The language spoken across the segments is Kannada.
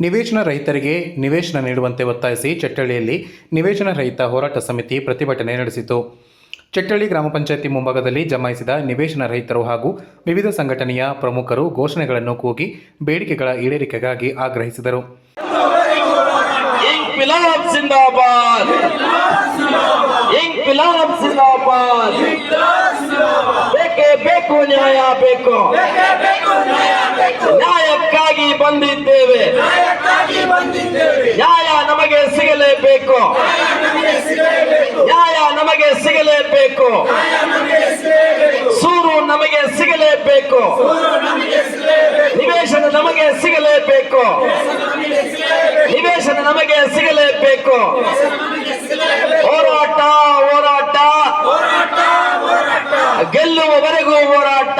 ನಿವೇಶನ ರೈತರಿಗೆ ನಿವೇಶನ ನೀಡುವಂತೆ ಒತ್ತಾಯಿಸಿ ಚಟ್ಟಳ್ಳಿಯಲ್ಲಿ ನಿವೇಶನ ರಹಿತ ಹೋರಾಟ ಸಮಿತಿ ಪ್ರತಿಭಟನೆ ನಡೆಸಿತು. ಚಟ್ಟಳ್ಳಿ ಗ್ರಾಮ ಪಂಚಾಯಿತಿ ಮುಂಭಾಗದಲ್ಲಿ ಜಮಾಯಿಸಿದ ನಿವೇಶನ ರೈತರು ಹಾಗೂ ವಿವಿಧ ಸಂಘಟನೆಯ ಪ್ರಮುಖರು ಘೋಷಣೆಗಳನ್ನು ಕೂಗಿ ಬೇಡಿಕೆಗಳ ಈಡೇರಿಕೆಗಾಗಿ ಆಗ್ರಹಿಸಿದರು. ನ್ಯಾಯ ಬೇಕು. ನ್ಯಾಯಕ್ಕಾಗಿ ಬಂದಿದ್ದೇವೆ. ಸಿಗಲೇಬೇಕು. ನ್ಯಾಯ ನಮಗೆ ಸಿಗಲೇಬೇಕು. ಸೂರು ನಮಗೆ ಸಿಗಲೇಬೇಕು. ನಿವೇಶನ ನಮಗೆ ಸಿಗಲೇಬೇಕು. ನಿವೇಶನ ನಮಗೆ ಸಿಗಲೇಬೇಕು. ಹೋರಾಟ ಹೋರಾಟ. ಗೆಲ್ಲುವವರೆಗೂ ಹೋರಾಟ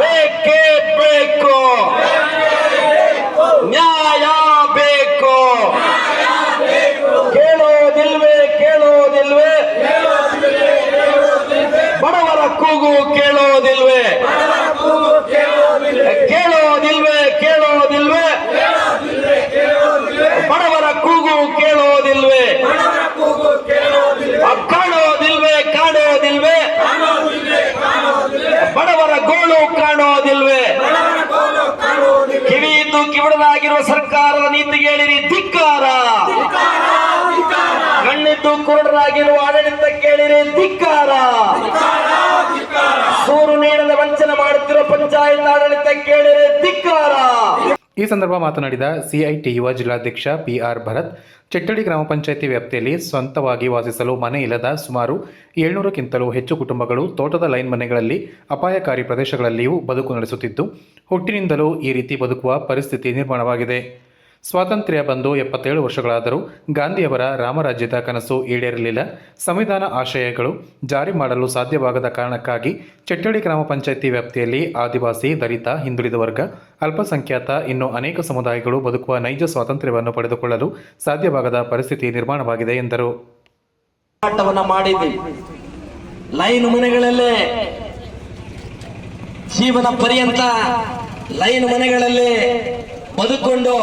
ಬೇಕೇ ಬೇಕು ನ್ಯಾಯ ಬೇಕು ಕೇಳೋದಿಲ್ವೇ ಕೇಳೋದಿಲ್ವೇ ಬಡವರ ಕೂಗು ಕೇಳೋದಿಲ್ವೇ? ಕೇಳೋದಿಲ್ವೇ ಕೇಳೋದಿಲ್ವೇ? ಬಡವರ ಕೂಗು ಕೇಳೋದಿಲ್ವೇ? ಕಾಣೋದಿಲ್ವೇ ಕಾಣೋದಿಲ್ವೇ? ಬಡವರ ಗೋಳು ಕಾಣೋದಿಲ್ವೇ? ಕಿವಿಯಿದ್ದು ಕಿವಿಡಲಾಗಿರುವ ಸರ್ಕಾರದ ನೀತಿಗೆ ಹೇಳಿರಿ, ಧಿಕ್ಕಾರ. ಕಣ್ಣಿದ್ದು ಕುರುಡರಾಗಿರುವ ಆಡಳಿತ ಕೇಳಿರಿ, ಧಿಕ್ಕಾರ. ಸೂರು ನೀಡದ ವಂಚನೆ ಮಾಡುತ್ತಿರುವ ಪಂಚಾಯತ್ ಆಡಳಿತ ಕೇಳಿರಿ, ಧಿಕ್ಕಾರ. ಈ ಸಂದರ್ಭ ಮಾತನಾಡಿದ ಸಿಐಟಿ ಯುವ ಜಿಲ್ಲಾಧ್ಯಕ್ಷ ಪಿಆರ್ ಭರತ್ ಚೆಟ್ಟಡಿ ಗ್ರಾಮ ಪಂಚಾಯಿತಿ ವ್ಯಾಪ್ತಿಯಲ್ಲಿ ಸ್ವಂತವಾಗಿ ವಾಸಿಸಲು ಮನೆ ಇಲ್ಲದ ಸುಮಾರು ಏಳ್ನೂರಕ್ಕಿಂತಲೂ ಹೆಚ್ಚು ಕುಟುಂಬಗಳು ತೋಟದ ಲೈನ್ ಮನೆಗಳಲ್ಲಿ ಅಪಾಯಕಾರಿ ಪ್ರದೇಶಗಳಲ್ಲಿಯೂ ಬದುಕು ನಡೆಸುತ್ತಿದ್ದು, ಹುಟ್ಟಿನಿಂದಲೂ ಈ ರೀತಿ ಬದುಕುವ ಪರಿಸ್ಥಿತಿ ನಿರ್ಮಾಣವಾಗಿದೆ. ಸ್ವಾತಂತ್ರ್ಯ ಬಂದು ಎಪ್ಪತ್ತೇಳು ವರ್ಷಗಳಾದರೂ ಗಾಂಧಿಯವರ ರಾಮರಾಜ್ಯದ ಕನಸು ಈಡೇರಲಿಲ್ಲ. ಸಂವಿಧಾನ ಆಶಯಗಳು ಜಾರಿ ಮಾಡಲು ಸಾಧ್ಯವಾಗದ ಕಾರಣಕ್ಕಾಗಿ ಚಟ್ಟಡಿ ಗ್ರಾಮ ಪಂಚಾಯಿತಿ ವ್ಯಾಪ್ತಿಯಲ್ಲಿ ಆದಿವಾಸಿ, ದಲಿತ, ಹಿಂದುಳಿದ ವರ್ಗ, ಅಲ್ಪಸಂಖ್ಯಾತ, ಇನ್ನು ಅನೇಕ ಸಮುದಾಯಗಳು ಬದುಕುವ ನೈಜ ಸ್ವಾತಂತ್ರ್ಯವನ್ನು ಪಡೆದುಕೊಳ್ಳಲು ಸಾಧ್ಯವಾಗದ ಪರಿಸ್ಥಿತಿ ನಿರ್ಮಾಣವಾಗಿದೆ, ಎಂದರು. ಲೈನ್ ಮನೆಗಳಲ್ಲೇ. ಜೀವನ ಪರ್ಯಂತ ಲೈನ್ ಮನೆಗಳಲ್ಲೇ ಬದುಕೊಂಡು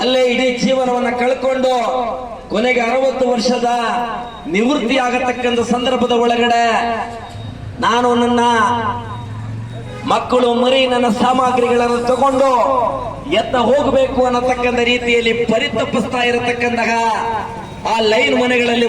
ಅಲ್ಲೇ ಇಡೀ ಜೀವನವನ್ನ ಕಳ್ಕೊಂಡು ಕೊನೆಗೆ ಅರವತ್ತು ವರ್ಷದ ನಿವೃತ್ತಿ ಆಗತಕ್ಕಂಥ ಸಂದರ್ಭದ ಒಳಗಡೆ ನಾನು ನನ್ನ ಮಕ್ಕಳು ಮರಿ ನನ್ನ ಸಾಮಗ್ರಿಗಳನ್ನು ತಗೊಂಡು ಎತ್ತ ಹೋಗಬೇಕು ಅನ್ನತಕ್ಕಂಥ ರೀತಿಯಲ್ಲಿ ಪರಿತಪ್ಪಿಸ್ತಾ ಇರತಕ್ಕಂತಹ ಆ ಲೈನ್ ಮನೆಗಳಲ್ಲಿ